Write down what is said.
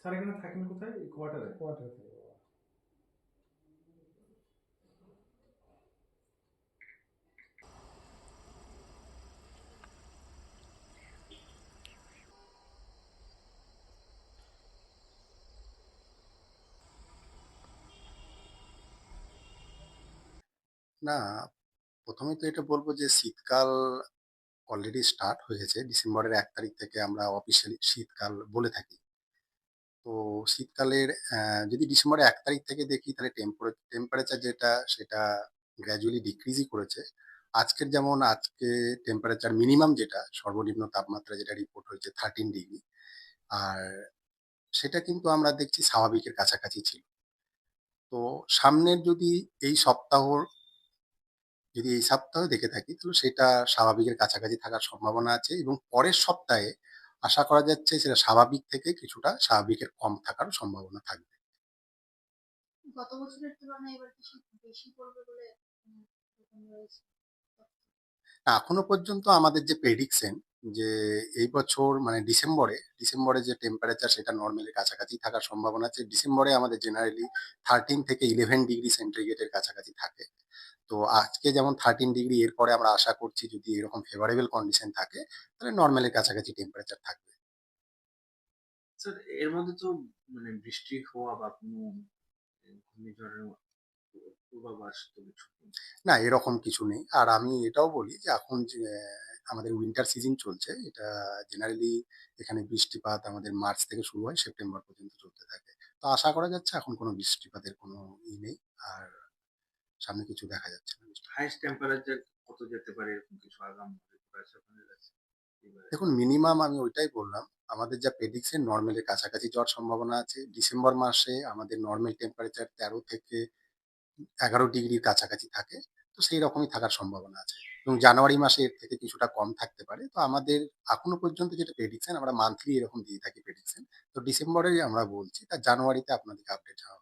Sir এখানে থাকেন কোথায় কোয়ার্টারে কোয়ার্টার থেকে না, প্রথমে তো এটা বলব যে শীতকাল অলরেডি স্টার্ট হয়েছে। ডিসেম্বরের এক তারিখ থেকে আমরা অফিসিয়ালি শীতকাল বলে থাকি। তো শীতকালের যদি ডিসেম্বরের এক তারিখ থেকে দেখি, তাহলে টেম্পোরা টেম্পারেচার যেটা, সেটা গ্র্যাজুয়ালি ডিক্রিজই করেছে। আজকের যেমন, আজকে টেম্পারেচার মিনিমাম যেটা, সর্বনিম্ন তাপমাত্রা যেটা রিপোর্ট হয়েছে 13 ডিগ্রি। আর সেটা কিন্তু আমরা দেখছি স্বাভাবিকের কাছাকাছি ছিল। তো সামনের যদি এই সপ্তাহর যদি এই সপ্তাহে দেখে থাকি, তাহলে সেটা স্বাভাবিকের কাছাকাছি থাকার সম্ভাবনা আছে এবং পরের সপ্তাহে আশা করা যাচ্ছে সেটা স্বাভাবিক থেকে কিছুটা স্বাভাবিকের কম থাকার সম্ভাবনা থাকবে। গত বছরের তুলনায় এবার কি বেশি পড়বে বলে উম এরকম রয়েছে? না, এখনও পর্যন্ত আমাদের যে প্রেডিকশন যে এই বছর মানে ডিসেম্বরে, ডিসেম্বরে যে টেম্পারেচার সেটা নরমালের কাছাকাছি থাকার সম্ভাবনা আছে। ডিসেম্বরে আমাদের জেনারেলি 13 থেকে 11 ডিগ্রি সেন্টিগ্রেডের কাছাকাছি থাকে। তো আজকে যেমন 13 ডিগ্রি এরপরে আমরা আশা করছি যদি এরকম ফেভারেবল কন্ডিশন থাকে তাহলে নরমালের কাছাকাছি টেম্পারেচার থাকবে। স্যার এর মধ্যে তো মানে বৃষ্টি হওয়া বা ঘূর্ণিঝড়ের। না এরকম কিছু নেই। আর আমি এটাও বলি যে এখন যে আমাদের উইন্টার সিজন চলছে এটা জেনারেলি এখানে বৃষ্টিপাত আমাদের মার্চ থেকে শুরু হয় সেপ্টেম্বর পর্যন্ত চলতে থাকে। তো আশা করা যাচ্ছে এখন কোনো বৃষ্টিপাতের কোনো ই নেই। আর সামনে কিছু দেখা যাচ্ছে না। হাইয়েস্ট টেম্পারেচার কত যেতে পারে এরকম কিছু আগাম দেখুন মিনিমাম আমি ওইটাই বললাম। আমাদের যা প্রেডিকশন নর্মালের কাছাকাছি যাওয়ার সম্ভাবনা আছে। ডিসেম্বর মাসে আমাদের নর্মাল টেম্পারেচার ১৩ থেকে ১১ ডিগ্রির কাছাকাছি থাকে। তো সেই রকমই থাকার সম্ভাবনা আছে। এবং জানুয়ারি মাসে এর থেকে কিছুটা কম থাকতে পারে। তো আমাদের এখনও পর্যন্ত যেটা প্রেডিকশন আমরা মান্থলি এরকম দিয়ে থাকি প্রেডিকশন। তো ডিসেম্বরেই আমরা বলছি। তা জানুয়ারিতে আপনাদেরকে আপডেট জানাব।